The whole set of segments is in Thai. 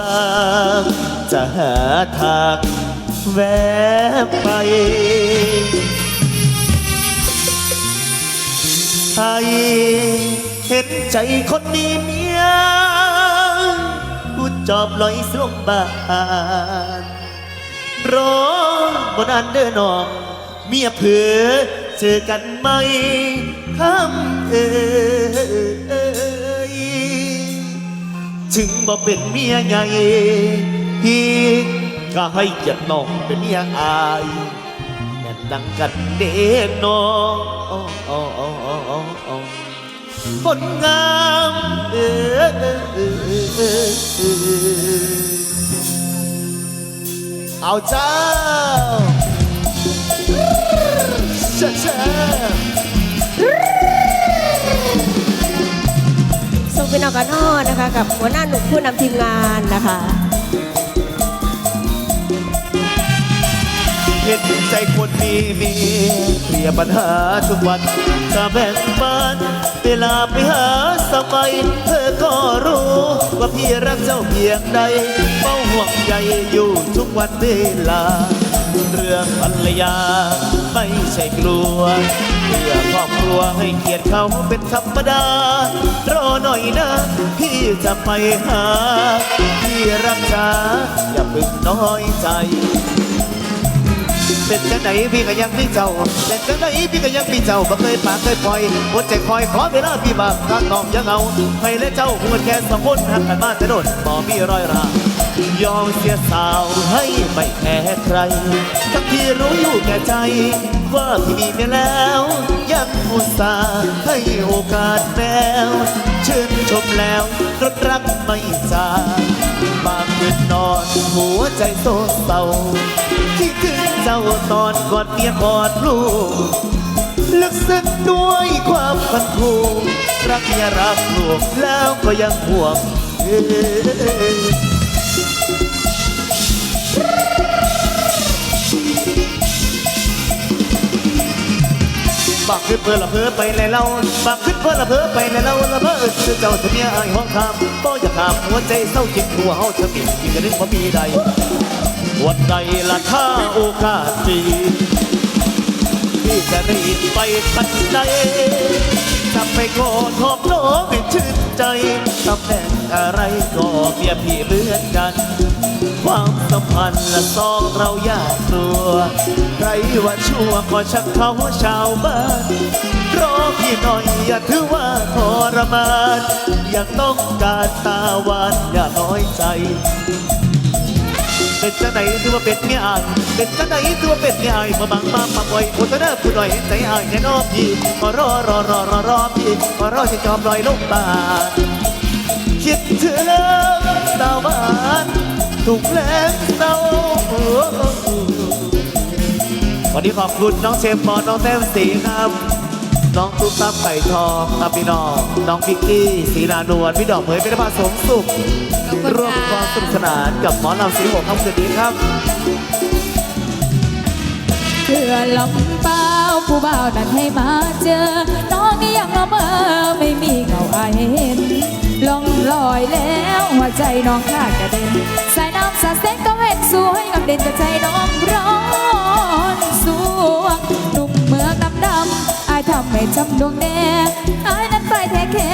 บางจะหาทางแวะไปให้เห็นใจคนมีเมียผู้จอบลอยสวมบานรอบนอันเดินออกเมียเผือเจอกันไหมคำเอ่ย ถึงบ่เป็นเมียใหญ่พี่ก็ให้เกียรติน้องเป็นเมียอายแม่นดังกันเด็กน้องคนงามเออเออเออเออเออเอาเจ้า เช่เช่ส่งเป็นออกกันนอนะคะ กับหัวหน้าหนุ่มผู้นำทีมงานนะคะเห็นใจคนมีมีเคลียร์ปัญหาทุกวันจะแบ่งปันเวลาไปหาสมัย เธอก็รู้ ว่าพี่รักเจ้าเพียงใดเฝ้าห่วงใยอยู่ทุกวันเวลา เรื่องภรรยาไม่ ใช่กลัวเพื่อครอบครัวให้เกียรติเขาเป็นธรรมดา รอหน่อยนะ พี่จะไปหา พี่รักษาอย่าเพึ่งน้อยใจ เป็นจังไหนพี่ก็ยังมีเจ้าเป็นจังไหนพี่ก็ยังมีเจ้าบ่เคยปากเคยปล่อยหัวใจคอยขอเวลาพี่บางทางน้องยังเอาให้และเจ้าหัวแค่สองคนหักกันมาแต่โดนบ่มีรอยรายอมเสียสาวให้ ไม่แพ้ใคร ทั้งที่รู้อยู่แก่ใจ ว่าพี่มีเมียแล้ว ยังอุตส่าห์ให้โอกาสแล้วชื่นชมแล้วรดรักไม่จางบางคืนนอนหัวใจโศกเศร้าคิดถึงเจ้าตอนกอดเมียกอดลูกลึกซึ้งด้วยความพันผูรักเมียรักลูกแล้วก็ยังห่วง บักขึ้นเพื่อละเพื่อไปเลยเล่าบักขึ้นเพื่อละเพื่อไปเลยเล่าละเพื่อคือเจ้าเสมียอายห้องคำบ่อยากถามหัวใจเศร้าจิตหัวเฮาจะมีอีกกระนึงบ่มีใดวันใดละถ้าโอกาสดีพี่จะรีบไปทันใดจะไปกอดหอมน้องให้ชื่นใจตำแหน่งอะไรก็เมียพี่เหมือนกัน ความสัมพันธ์ละสองเราอยากตัวใครว่าชั่วก็ชักเขาชาวบ้านรอพี่หน่อยอย่าถือว่าทรมานอยากต้องการตาหวานอย่าน้อยใจ เป็นจังไหนถือว่าเป็นเมียอายเป็นจังไหนถือว่าเป็นเมียอายมาบังมามาบ่อยอุตส่าห์ผู้หน่อยเห็นใจอายแน่นอนพี่มารอรอรอรอรอพี่มารอที่จอมลอยลงบาทคิดถึงสาวบ้าน ถูกแรงเศร้าวันนี้ขอบคุณน้องเชฟบอลน้องแต้มสีครับ น้องตุ๊กตาไก่ทองตาพี่น้องน้องพิกกี้สีนานวลพี่ดอกเหมยเป็นภาสมสุขขอบคุณร่วมความสนุกสนานกับหมอลำสีหกคำคืนนี้ครับเพื่อลำเปล่าผู้บ่าวนั้นให้มาเจอ น้องนี่ยังละเมอไม่มีเงาอายเห็นลองลอยแล้วหัวใจน้องขาดกระเด็น สายน้ำสาดแสงก็เห็นสวยงามเด่นแต่ใจน้องร้อนสวงหนุ่มเมืองดำดำอายทำให้จำดวงแน่อายนั้นไปแท้แค่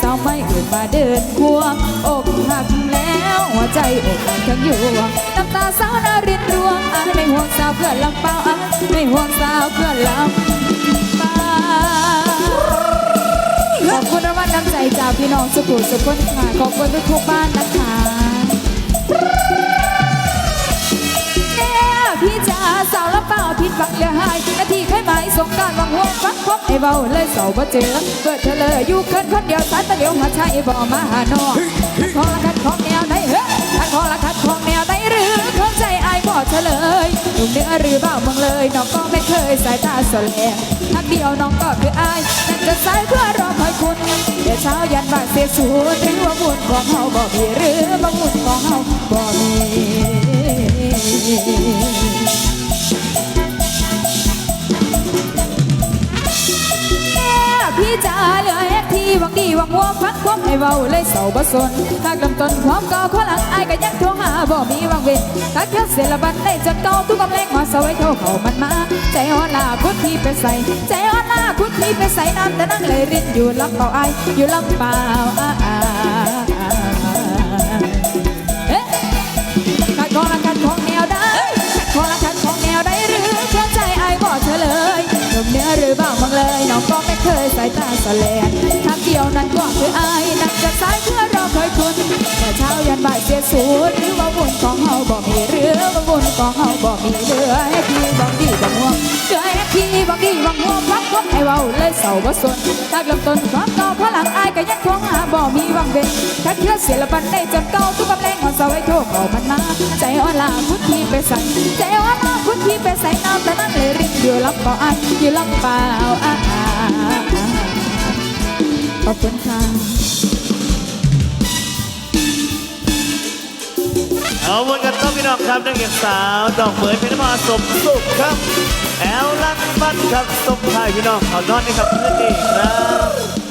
สาวไม่อื่นมาเดินควงอกหักแล้วหัวใจอกหักทั้งยวงน้ำตาสาวนารินรวงอายไม่ห่วงสาวเพื่อนลำเปล่าอายไม่ห่วงสาวเพื่อนลำเปล่าขอบคุณรางวัลน้ำใจจากพี่น้องสุขุสุขคนค่ะขอบคุณทุกๆบ้านนะคะ ละเปล่าผิดหวังเหลือหายนาทีเคยหมายสงกรารวังห่วงฟักพบไอ้เบาเลยเสาบ่เจอเกิดเธอเลยอยู่เกินคนเดียวสายตะเดียวหัวใจบ่มาหาน้องขอละคัดของแนวไหนเฮ้ยคัดขอละคัดของแนวไหนหรือเข้าใจไอ้บ่เฉลยหนุ่มเหนื้อหรือเบาเมืองเลยน้องก็ไม่เคยสายตาสแลงทักเดียวน้องก็คืออายนั่นจะสายเพื่อรอคอยคุณเดี๋ยวเช้ายันบ่ายเสียสูญหรือว่าบุญของเฮาบ่มีหรือว่าบุญของเฮาบ่มี วังดีหวังว่าฟังความให้เว้าเลยเศร้าบ่สนหากลำต้นความเก่าข้อหลังอายก็ยังทวงหาบ่มีวางเว้นถ้าเกี่ยวเสียละบันได้จากเก่าทุกกำแรงมาเสาให้โทรเข้ามันมา ใจอ่อนลาคุทธีไปใส่ ใจอ่อนลาคุทธีไปใส่น้ำแต่นั่งเลยรินอยู่ลำเปล่าอายอยู่ลำเปล่าอ่าย น้องก็ไม่เคยสายตาสแลนทางเดียวนั้นก็คืออายนักจะสายเพื่อราเคยคุณแต่เช้ายันบ่ายเสียสูญหรือว่าบุญของเฮาบอกมีเรือว่าบุญของเฮาบอกมีเรือให้พี่บอกดีบอกห่วงเรือให้พี่บอกดีบอกห่วงพักพบไอ้เว้าเลยเศร้าบ่สนถ้าลำต้นความเก่าพลังอายก็ยังคงหาบ่มีวังเว้นถ้าเชื่อเสียละบันได้จนเก่าทุกกำแรงของเสาให้โทรเข้ามันมาใจอ่อนลาคุณพี่ไปใส่ใจอ่อนลาคุณพี่ไป อยู่ลำเปล่าอันอยู่ลำเปล่าอ่าขอบคุณค่ะเอาวนกันต้องพี่น้องครับนักเรียนสาวดอกเหมยเพชรมาสมสุขครับ แอลลักบ้านครับส่งท้ายพี่น้องขอนอนในครับเพื่อนนี่ครับ